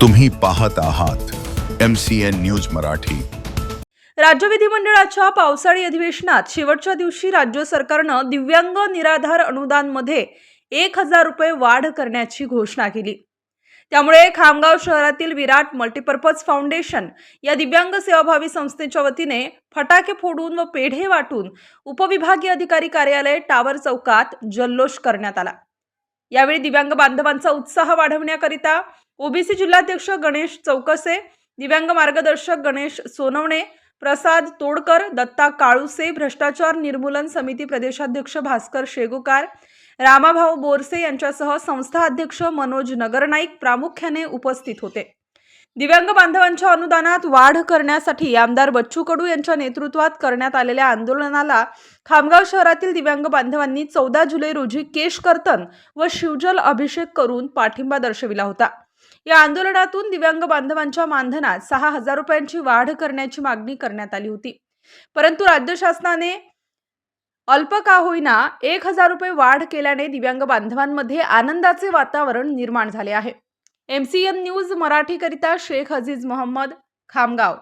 तुम्ही पाहत आहात M C N news Marathi. राज्य विधिमंडळाच्या पावसाळी अधिवेशनात शेवटच्या दिवशी राज्य सरकारनं दिव्यांग निराधार अनुदानमध्ये एक हजार रुपये वाढ करण्याची घोषणा केली. त्यामुळे खामगाव शहरातील विराट मल्टीपर्पज फाउंडेशन या दिव्यांग सेवाभावी संस्थेच्या वतीने फटाके फोडून व पेढे वाटून उपविभागीय अधिकारी कार्यालय टावर चौकात जल्लोष करण्यात आला. यावेळी दिव्यांग बांधवांचा उत्साह वाढवण्याकरिता ओबीसी जिल्हाध्यक्ष गणेश चौकसे दिव्यांग मार्गदर्शक गणेश सोनवणे प्रसाद तोडकर दत्ता काळुसे भ्रष्टाचार निर्मूलन समिती प्रदेशाध्यक्ष भास्कर शेगुकार रामाभाऊ बोरसे यांच्यासह संस्था अध्यक्ष मनोज नगरनाईक प्रामुख्याने उपस्थित होते. दिव्यांग बांधवांच्या अनुदानात वाढ करण्यासाठी आमदार बच्चू कडू यांच्या नेतृत्वात करण्यात आलेल्या आंदोलनाला खामगाव शहरातील दिव्यांग बांधवांनी चौदा जुलै रोजी केश कर्तन व शिवजल अभिषेक करून पाठिंबा दर्शविला होता. या आंदोलनातून दिव्यांग बांधवांच्या मानधनात सहा हजार रुपयांची वाढ करण्याची मागणी करण्यात आली होती. परंतु राज्य शासनाने अल्प का होईना एक हजार रुपये वाढ केल्याने दिव्यांग बांधवांमध्ये आनंदाचे वातावरण निर्माण झाले आहे. एम सी एन न्यूज मराठीकरिता शेख अजीज मोहम्मद खामगाव.